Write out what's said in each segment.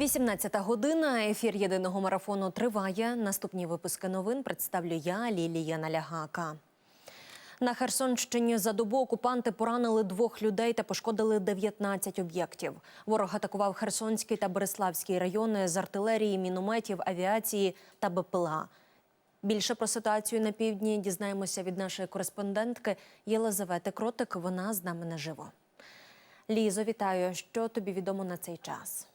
18 година. Ефір єдиного марафону триває. Наступні випуски новин представлю я, Лілія Налягака. На Херсонщині за добу окупанти поранили двох людей та пошкодили 19 об'єктів. Ворог атакував Херсонський та Береславський райони з артилерії, мінометів, авіації та БПЛА. Більше про ситуацію на півдні дізнаємося від нашої кореспондентки Єлизавети Кротик. Вона з нами наживо. Лізо, вітаю. Що тобі відомо на цей час?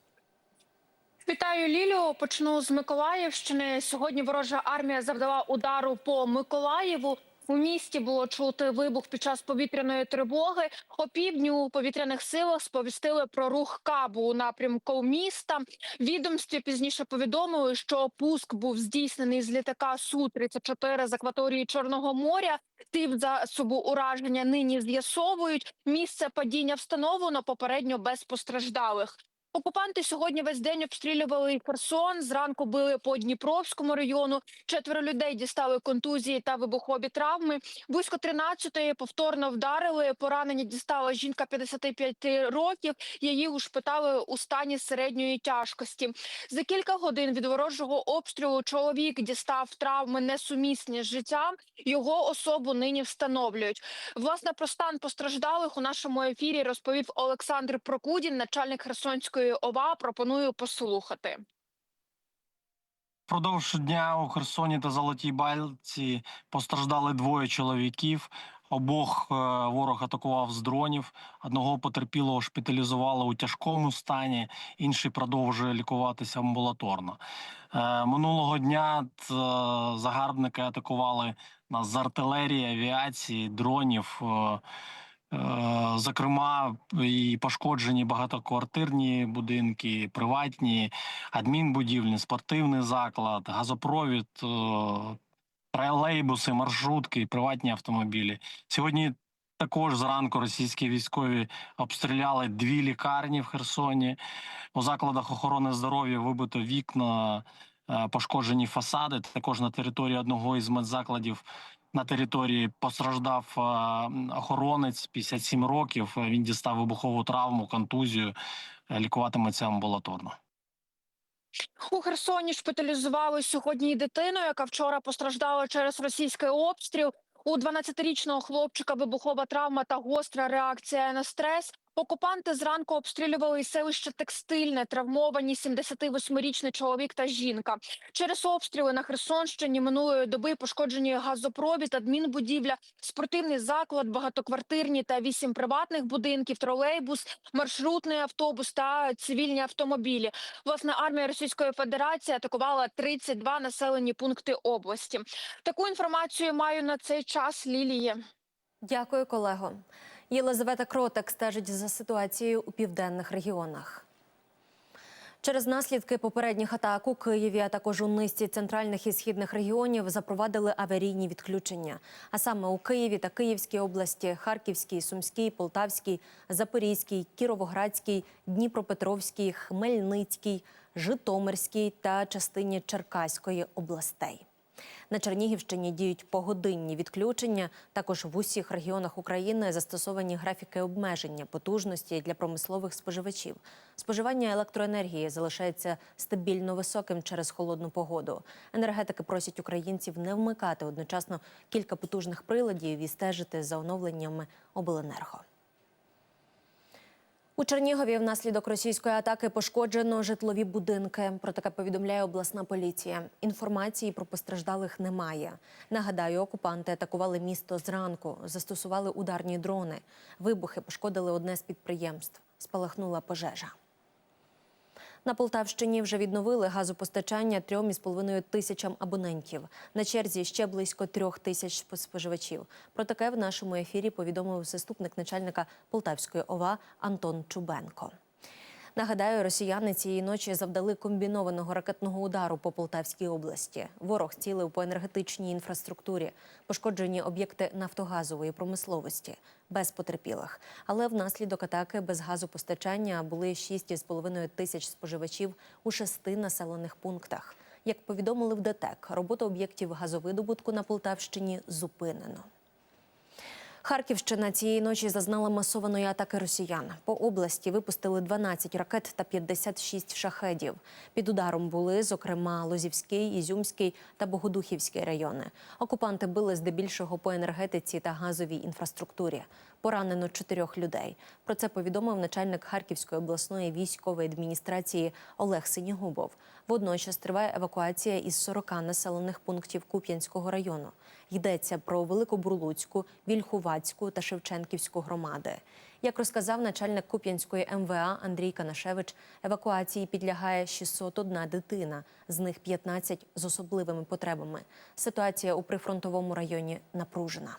Вітаю Лілю. Почну з Миколаївщини. Сьогодні ворожа армія завдала удару по Миколаєву. У місті було чути вибух під час повітряної тривоги. О у повітряних силах сповістили про рух кабу у напрямку міста. Відомстві пізніше повідомили, що пуск був здійснений з літака су 34 з акваторії Чорного моря. Тип засобу ураження нині з'ясовують. Місце падіння встановлено попередньо без постраждалих. Окупанти сьогодні весь день обстрілювали Херсон. Зранку били по Дніпровському району. Четверо людей дістали контузії та вибухові травми. Близько 13-ї повторно вдарили. Поранення дістала жінка 55 років. Її ушпитали у стані середньої тяжкості. За кілька годин від ворожого обстрілу чоловік дістав травми несумісні з життям. Його особу нині встановлюють. Власне про стан постраждалих у нашому ефірі розповів Олександр Прокудін, начальник Херсонської ОВА. Пропоную послухати. Продовж дня у Херсоні та Золотій Бальці постраждали двоє чоловіків. Обох е, ворог атакував з дронів. Одного потерпілого шпиталізували у тяжкому стані, інший продовжує лікуватися амбулаторно. Е, Минулого дня е, загарбники атакували нас з артилерії, авіації, дронів. Е, Зокрема, і пошкоджені багатоквартирні будинки, приватні, адмінбудівлі, спортивний заклад, газопровід, е, тролейбуси, маршрутки, приватні автомобілі. Сьогодні також зранку російські військові обстріляли дві лікарні в Херсоні. У закладах охорони здоров'я вибито вікна, е, пошкоджені фасади. Також на території одного із медзакладів на території постраждав е, охоронець 57 років. Е, Він дістав вибухову травму, контузію, е, лікуватиметься амбулаторно. У Херсоні шпиталізували сьогодні дитину, яка вчора постраждала через російський обстріл. У 12-річного хлопчика вибухова травма та гостра реакція на стрес. Окупанти зранку обстрілювали селище Текстильне, травмовані 78-річний чоловік та жінка. Через обстріли на Херсонщині минулої доби пошкоджені газопровід, адмінбудівля, спортивний заклад, багатоквартирні та вісім приватних будинків, тролейбус, маршрутний автобус та цивільні автомобілі. Власне, армія Російської Федерації атакувала 32 населені пункти області. Таку інформацію маю на цей час. Ліліє. Дякую, колего. Єлизавета Кротик стежить за ситуацією у південних регіонах. Через наслідки попередніх атак у Києві, а також у низці центральних і східних регіонів запровадили аварійні відключення. А саме у Києві та Київській області, Харківській, Сумській, Полтавській, Запорізькій, Кіровоградській, Дніпропетровській, Хмельницькій, Житомирській та частині Черкаської областей. На Чернігівщині діють погодинні відключення. Також в усіх регіонах України застосовані графіки обмеження потужності для промислових споживачів. Споживання електроенергії залишається стабільно високим через холодну погоду. Енергетики просять українців не вмикати одночасно кілька потужних приладів і стежити за оновленнями обленерго. У Чернігові внаслідок російської атаки пошкоджено житлові будинки. Про таке повідомляє обласна поліція. Інформації про постраждалих немає. Нагадаю, окупанти атакували місто зранку, застосували ударні дрони. Вибухи пошкодили одне з підприємств. Спалахнула пожежа. На Полтавщині вже відновили газопостачання трьом із половиною тисячам абонентів. На черзі ще близько трьох тисяч споживачів. Про таке в нашому ефірі повідомив заступник начальника Полтавської ОВА Антон Чубенко. Нагадаю, росіяни цієї ночі завдали комбінованого ракетного удару по Полтавській області. Ворог цілив по енергетичній інфраструктурі, пошкоджені об'єкти нафтогазової промисловості без потерпілих. Але внаслідок атаки без газопостачання були 6,5 тисяч споживачів у шести населених пунктах. Як повідомили в ДТЕК, робота об'єктів газовидобутку на Полтавщині зупинено. Харківщина цієї ночі зазнала масованої атаки росіян. По області випустили 12 ракет та 56 шахедів. Під ударом були, зокрема, Лозівський, Ізюмський та Богодухівський райони. Окупанти били здебільшого по енергетиці та газовій інфраструктурі. Поранено чотирьох людей. Про це повідомив начальник Харківської обласної військової адміністрації Олег Синігубов. Водночас триває евакуація із 40 населених пунктів Куп'янського району. Йдеться про Великобурлуцьку, Вільхувацьку та Шевченківську громади. Як розказав начальник Куп'янської МВА Андрій Канашевич, евакуації підлягає 601 дитина, з них 15 з особливими потребами. Ситуація у прифронтовому районі напружена.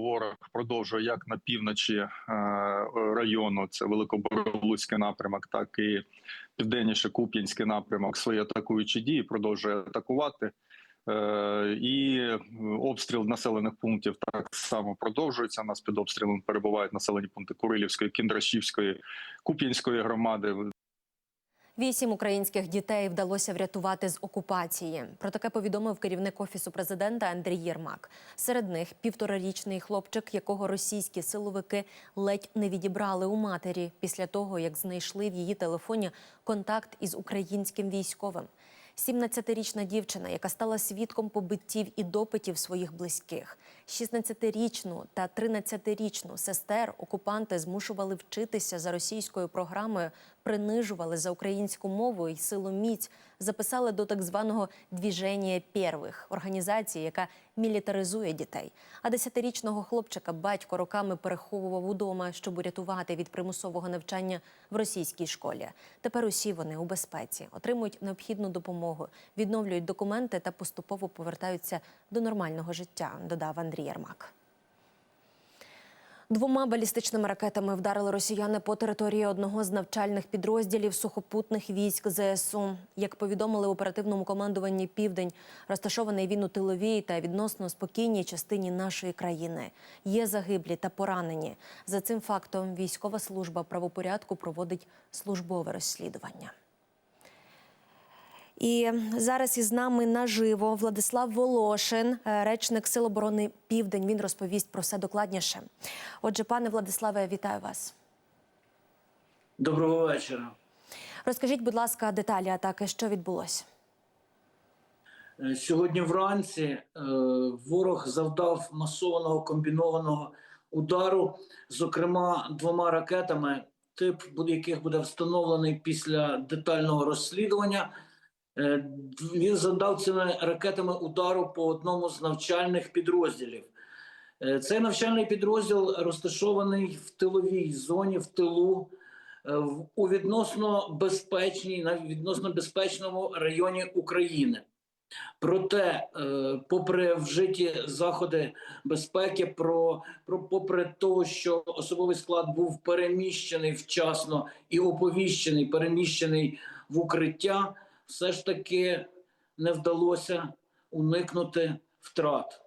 Ворог продовжує як на півночі е, району, це Великоборлуцький напрямок, так і південніше Куп'янський напрямок. Свої атакуючі дії продовжує атакувати. Е, І обстріл населених пунктів так само продовжується. У нас під обстрілом перебувають населені пункти Курилівської, Кіндрашівської, Куп'янської громади. Вісім українських дітей вдалося врятувати з окупації. Про таке повідомив керівник офісу президента Андрій Єрмак. Серед них півторарічний хлопчик, якого російські силовики ледь не відібрали у матері після того, як знайшли в її телефоні контакт із українським військовим. 17-річна дівчина, яка стала свідком побиттів і допитів своїх близьких. 16-річну та 13-річну сестер окупанти змушували вчитися за російською програмою, принижували за українську мову і силу міць, записали до так званого «двіження первих» організації, яка мілітаризує дітей. А 10-річного хлопчика батько роками переховував удома, щоб урятувати від примусового навчання в російській школі. Тепер усі вони у безпеці, отримують необхідну допомогу, відновлюють документи та поступово повертаються до нормального життя, додав Андрій Ярмак. Двома балістичними ракетами вдарили росіяни по території одного з навчальних підрозділів сухопутних військ ЗСУ. Як повідомили в оперативному командуванні Південь, розташований він у тиловій та відносно спокійній частині нашої країни. Є загиблі та поранені. За цим фактом військова служба правопорядку проводить службове розслідування. І зараз із нами наживо Владислав Волошин, е, речник Сил оборони Південь. Він розповість про все докладніше. Отже, пане Владиславе, вітаю вас. Доброго вечора. Розкажіть, будь ласка, деталі атаки, що відбулося. Е, Сьогодні вранці е, ворог завдав масованого комбінованого удару, зокрема двома ракетами, тип яких буде встановлений після детального розслідування. Е, Він завдав цими ракетами удару по одному з навчальних підрозділів. Е, Цей навчальний підрозділ розташований в тиловій зоні, в тилу, е, у відносно безпечній, на відносно безпечному районі України. Проте, попри вжиті заходи безпеки, про, про попри того, що особовий склад був переміщений вчасно і оповіщений, переміщений в укриття, все ж таки не вдалося уникнути втрат.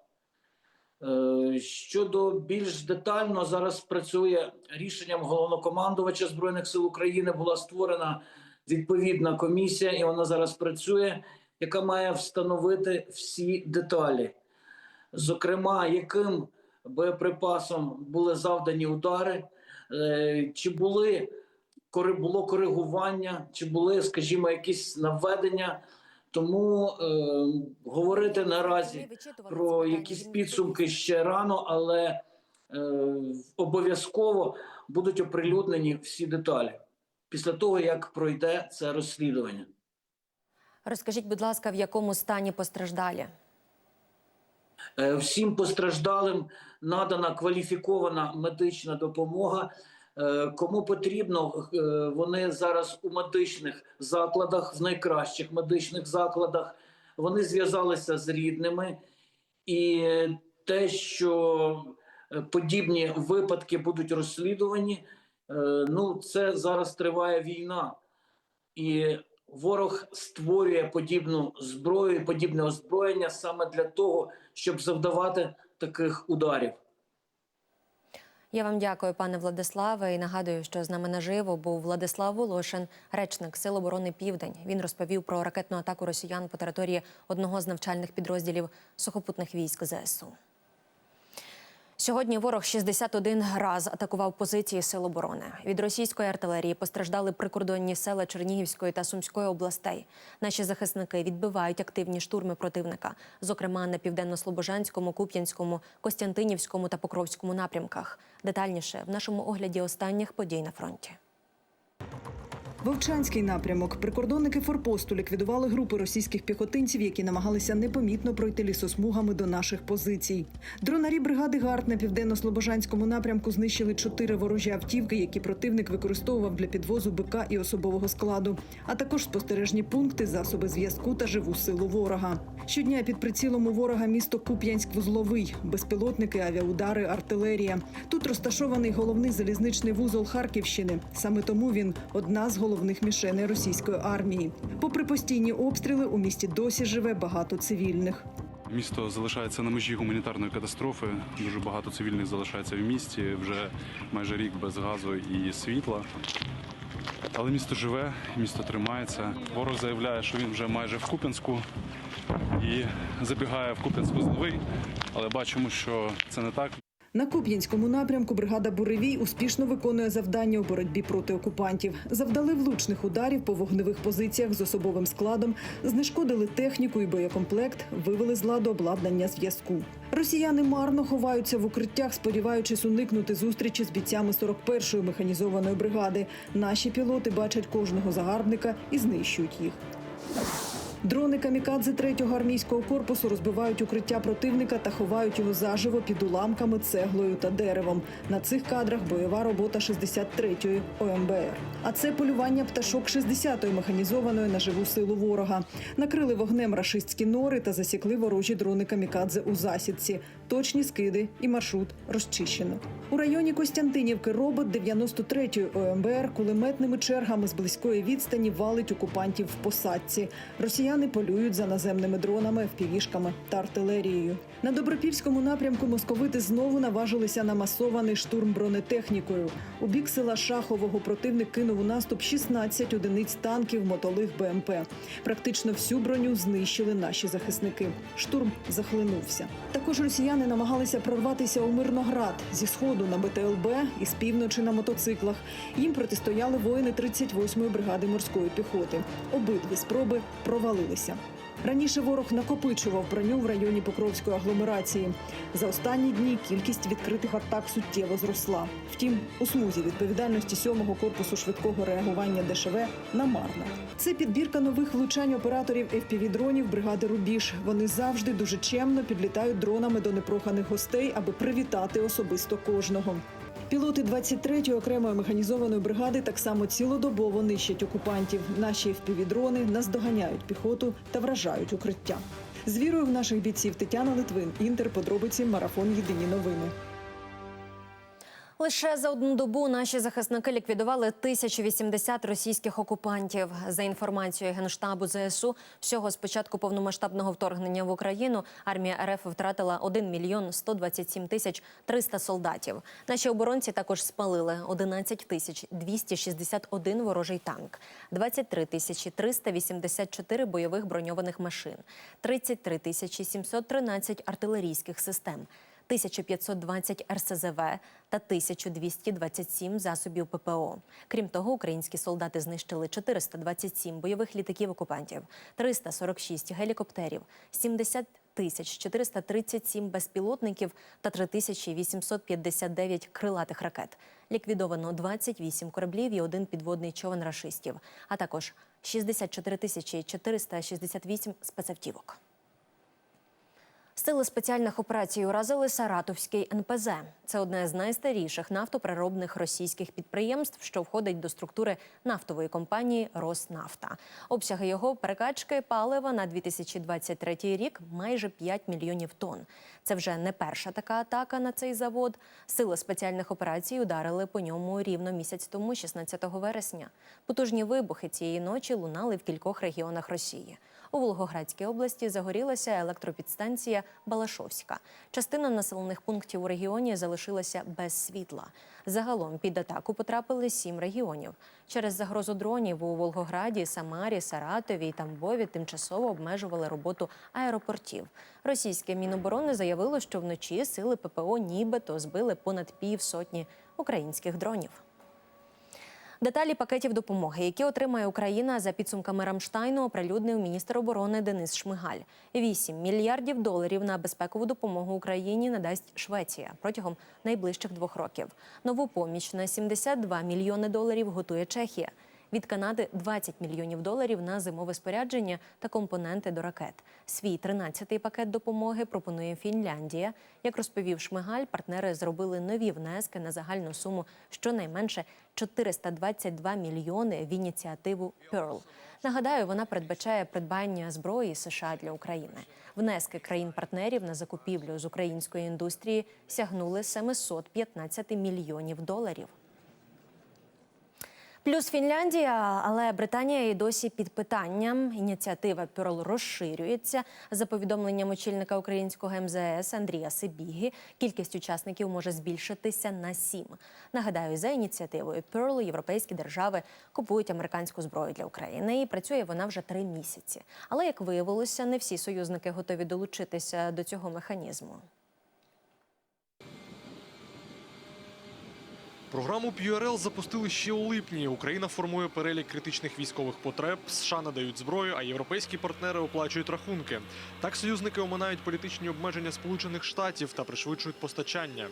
Е, Щодо більш детально зараз працює рішенням головнокомандувача збройних сил України. Була створена відповідна комісія, і вона зараз працює, яка має встановити всі деталі, зокрема, яким боєприпасом були завдані удари, е, чи були було коригування, чи були, скажімо, якісь наведення. Тому е, говорити наразі про якісь підсумки ще рано, але е, обов'язково будуть оприлюднені всі деталі після того, як пройде це розслідування. Розкажіть, будь ласка, в якому стані постраждалі? Е, Всім постраждалим надана кваліфікована медична допомога. Е, Кому потрібно, е, вони зараз у медичних закладах, в найкращих медичних закладах. Вони зв'язалися з рідними, і те, що е, подібні випадки будуть розслідувані, ну це зараз триває війна, і ворог створює подібну зброю, подібне озброєння саме для того, щоб завдавати таких ударів. Я вам дякую, пане Владиславе, і нагадую, що з нами наживо був Владислав Волошин, речник Сил оборони Південь. Він розповів про ракетну атаку росіян по території одного з навчальних підрозділів сухопутних військ ЗСУ. Сьогодні ворог 61 раз атакував позиції сил оборони. Від російської артилерії постраждали прикордонні села Чернігівської та Сумської областей. Наші захисники відбивають активні штурми противника, зокрема на південно-слобожанському, Куп'янському, Костянтинівському та Покровському напрямках. Детальніше в нашому огляді останніх подій на фронті. Вовчанський напрямок. Прикордонники форпосту ліквідували групи російських піхотинців, які намагалися непомітно пройти лісосмугами до наших позицій. Дронарі бригади ГАРД на південно-слобожанському напрямку знищили чотири ворожі автівки, які противник використовував для підвозу БК і особового складу, а також спостережні пункти, засоби зв'язку та живу силу ворога. Щодня під прицілом у ворога місто Куп'янськ-Вузловий, безпілотники, авіаудари, артилерія. Тут розташований головний залізничний вузол Харківщини. Саме тому він одна з головних мішеней російської армії. Попри постійні обстріли, у місті досі живе багато цивільних. Місто залишається на межі гуманітарної катастрофи. Дуже багато цивільних залишається в місті. Вже майже рік без газу і світла. Але місто живе, місто тримається. Ворог заявляє, що він вже майже в Куп'янську і забігає в Куп'янську зловий. Але бачимо, що це не так. На Куп'янському напрямку бригада Буревій успішно виконує завдання у боротьбі проти окупантів. Завдали влучних ударів по вогневих позиціях з особовим складом, знешкодили техніку і боєкомплект, вивели з ладу обладнання зв'язку. Росіяни марно ховаються в укриттях, сподіваючись уникнути зустрічі з бійцями 41-ї механізованої бригади. Наші пілоти бачать кожного загарбника і знищують їх. Дрони камікадзе 3-го армійського корпусу розбивають укриття противника та ховають його заживо під уламками, цеглою та деревом. На цих кадрах бойова робота 63-ї ОМБР. А це полювання пташок 60-ї механізованої на живу силу ворога. Накрили вогнем рашистські нори та засікли ворожі дрони камікадзе у засідці. Точні скиди і маршрут розчищено. У районі Костянтинівки робот 93-ї ОМБР кулеметними чергами з близької відстані валить окупантів в посадці. Росіяни полюють за наземними дронами, впівішками та артилерією. На добропільському напрямку московити знову наважилися на масований штурм бронетехнікою. У бік села Шахового противник кинув у наступ 16 одиниць танків, мотолих БМП. Практично всю броню знищили наші захисники. Штурм захлинувся. Також росіяни намагалися прорватися у Мирноград зі сходу на БТЛБ і з півночі на мотоциклах. Їм протистояли воїни 38-ї бригади морської піхоти. Обидві спроби провалилися. Раніше ворог накопичував броню в районі Покровської агломерації. За останні дні кількість відкритих атак суттєво зросла. Втім, у смузі відповідальності 7-го корпусу швидкого реагування ДШВ намарна. Це підбірка нових влучань операторів FPV-дронів бригади Рубіж. Вони завжди дуже чемно підлітають дронами до непроханих гостей, аби привітати особисто кожного. Пілоти 23-ї окремої механізованої бригади так само цілодобово нищать окупантів. Наші FPV-дрони наздоганяють піхоту та вражають укриття. З вірою в наших бійців Тетяна Литвин, Інтер, подробиці, марафон Єдині новини. Лише за одну добу наші захисники ліквідували 1080 російських окупантів. За інформацією генштабу ЗСУ, всього з початку повномасштабного вторгнення в Україну армія РФ втратила 1 мільйон 127 тисяч 300 солдатів. Наші оборонці також спалили 11 тисяч 261 ворожий танк, 23 тисячі 384 бойових броньованих машин, 33 тисячі 713 артилерійських систем. 1520 РСЗВ та 1227 засобів ППО. Крім того, українські солдати знищили 427 бойових літаків окупантів, 346 гелікоптерів, 70 тисяч 437 безпілотників та 3859 крилатих ракет. Ліквідовано 28 кораблів і один підводний човен рашистів, а також 64 тисячі 468 спецавтівок. Сили спеціальних операцій уразили Саратовський НПЗ. Це одне з найстаріших нафтопереробних російських підприємств, що входить до структури нафтової компанії Роснафта. Обсяги його перекачки палива на 2023 рік майже 5 мільйонів тонн. Це вже не перша така атака на цей завод. Сили спеціальних операцій ударили по ньому рівно місяць тому, 16 вересня. Потужні вибухи цієї ночі лунали в кількох регіонах Росії. У Волгоградській області загорілася електропідстанція Балашовська. Частина населених пунктів у регіоні залишилася без світла. Загалом під атаку потрапили сім регіонів. Через загрозу дронів у Волгограді, Самарі, Саратові і Тамбові тимчасово обмежували роботу аеропортів. Російське міноборони заявило, що вночі сили ППО нібито збили понад півсотні українських дронів. Деталі пакетів допомоги, які отримає Україна за підсумками Рамштайну, оприлюднив міністр оборони Денис Шмигаль. 8 мільярдів доларів на безпекову допомогу Україні надасть Швеція протягом найближчих двох років. Нову поміч на 72 мільйони доларів готує Чехія. Від Канади 20 мільйонів доларів на зимове спорядження та компоненти до ракет. Свій 13-й пакет допомоги пропонує Фінляндія. Як розповів Шмигаль, партнери зробили нові внески на загальну суму щонайменше 422 мільйони в ініціативу Pearl. Нагадаю, вона передбачає придбання зброї США для України. Внески країн-партнерів на закупівлю з української індустрії сягнули 715 мільйонів доларів. Плюс Фінляндія, але Британія і досі під питанням. Ініціатива Перл розширюється. За повідомленням очільника українського МЗС Андрія Сибіги, кількість учасників може збільшитися на сім. Нагадаю, за ініціативою Перл європейські держави купують американську зброю для України, і працює вона вже три місяці. Але як виявилося, не всі союзники готові долучитися до цього механізму. Програму PURL запустили ще у липні. Україна формує перелік критичних військових потреб. США надають зброю, а європейські партнери оплачують рахунки. Так союзники оминають політичні обмеження Сполучених Штатів та пришвидшують постачання.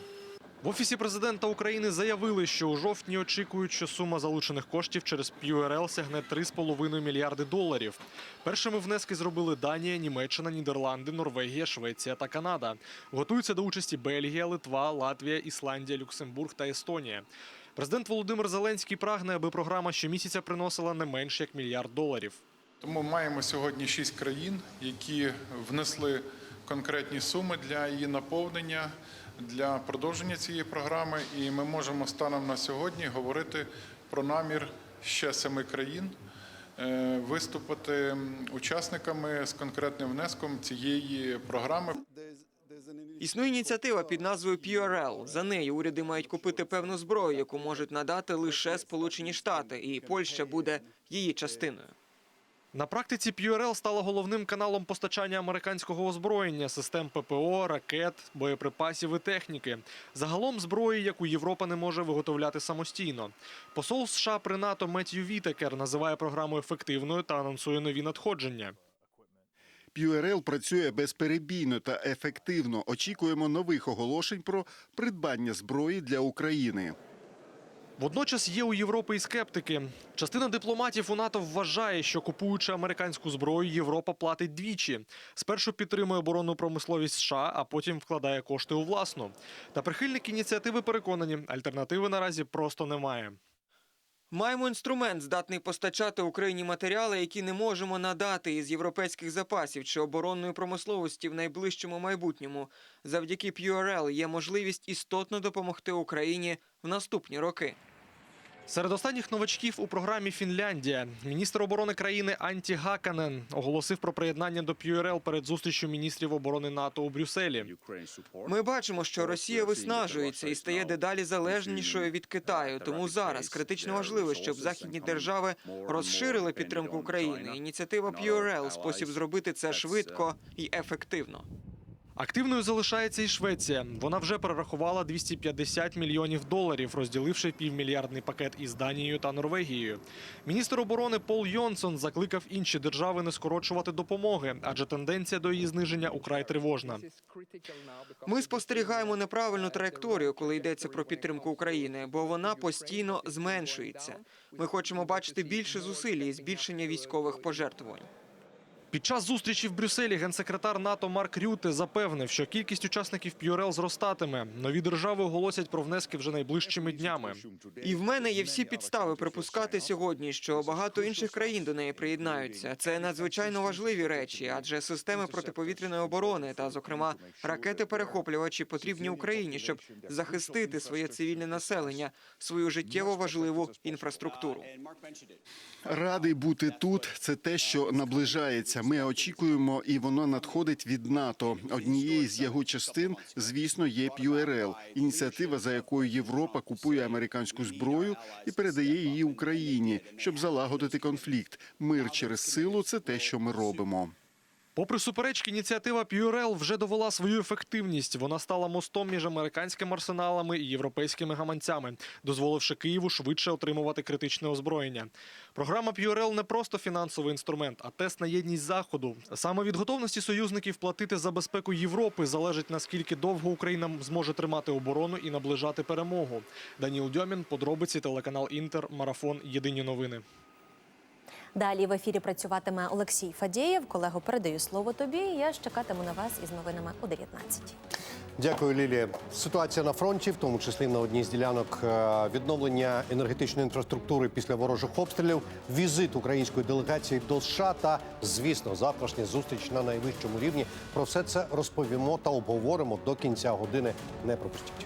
В офісі президента України заявили, що у жовтні очікують, що сума залучених коштів через PURL сягне 3,5 мільярди доларів. Першими внески зробили Данія, Німеччина, Нідерланди, Норвегія, Швеція та Канада. Готуються до участі Бельгія, Литва, Латвія, Ісландія, Люксембург та Естонія. Президент Володимир Зеленський прагне, аби програма щомісяця приносила не менш як мільярд доларів. Тому маємо сьогодні шість країн, які внесли конкретні суми для її наповнення, для продовження цієї програми. І ми можемо станом на сьогодні говорити про намір ще семи країн е, виступити учасниками з конкретним внеском цієї програми. Існує ініціатива під назвою PURL. За нею уряди мають купити певну зброю, яку можуть надати лише Сполучені Штати, і Польща буде її частиною. На практиці PURL стала головним каналом постачання американського озброєння, систем ППО, ракет, боєприпасів і техніки. Загалом зброї, яку Європа не може виготовляти самостійно. Посол США при НАТО Меттью Вітекер називає програму ефективною та анонсує нові надходження. PURL працює безперебійно та ефективно. Очікуємо нових оголошень про придбання зброї для України. Водночас є у Європи і скептики. Частина дипломатів у НАТО вважає, що купуючи американську зброю, Європа платить двічі. Спершу підтримує оборонну промисловість США, а потім вкладає кошти у власну. Та прихильники ініціативи переконані, альтернативи наразі просто немає. Маємо інструмент, здатний постачати Україні матеріали, які не можемо надати із європейських запасів чи оборонної промисловості в найближчому майбутньому. Завдяки PURL є можливість істотно допомогти Україні в наступні роки. Серед останніх новачків у програмі Фінляндія міністр оборони країни Анті Гаканен оголосив про приєднання до PURL перед зустрічю міністрів оборони НАТО у Брюсселі. Ми бачимо, що Росія виснажується і стає дедалі залежнішою від Китаю. Тому зараз критично важливо, щоб західні держави розширили підтримку України. Ініціатива PURL – спосіб зробити це швидко і ефективно. Активною залишається і Швеція. Вона вже перерахувала 250 мільйонів доларів, розділивши півмільярдний пакет із Данією та Норвегією. Міністр оборони Пол Йонсон закликав інші держави не скорочувати допомоги, адже тенденція до її зниження украй тривожна. Ми спостерігаємо неправильну траєкторію, коли йдеться про підтримку України, бо вона постійно зменшується. Ми хочемо бачити більше зусиль і збільшення військових пожертвувань. Під час зустрічі в Брюсселі генсекретар НАТО Марк Рюте запевнив, що кількість учасників PURL зростатиме. Нові держави оголосять про внески вже найближчими днями. І в мене є всі підстави припускати сьогодні, що багато інших країн до неї приєднаються. Це надзвичайно важливі речі, адже системи протиповітряної оборони та, зокрема, ракети-перехоплювачі потрібні Україні, щоб захистити своє цивільне населення, свою життєво важливу інфраструктуру. Радий бути тут. Це те, що наближається. Ми очікуємо, і воно надходить від НАТО. Однією з його частин, звісно, є ПЮРЛ – ініціатива, за якою Європа купує американську зброю і передає її Україні, щоб залагодити конфлікт. Мир через силу це те, що ми робимо. Попри суперечки, ініціатива PURL вже довела свою ефективність. Вона стала мостом між американськими арсеналами і європейськими гаманцями, дозволивши Києву швидше отримувати критичне озброєння. Програма PURL не просто фінансовий інструмент, а тест на єдність заходу. Саме від готовності союзників платити за безпеку Європи залежить наскільки довго Україна зможе тримати оборону і наближати перемогу. Даніл Дьомін, подробиці, телеканал Інтер, марафон. Єдині новини. Далі в ефірі працюватиме Олексій Фадєєв. Колего, передаю слово тобі. Я ж чекатиму на вас із новинами о 19 Дякую, Лілія. Ситуація на фронті, в тому числі на одній з ділянок е, відновлення енергетичної інфраструктури після ворожих обстрілів, візит української делегації до США та, звісно, завтрашня зустріч на найвищому рівні. Про все це розповімо та обговоримо до кінця години. Не пропустіть.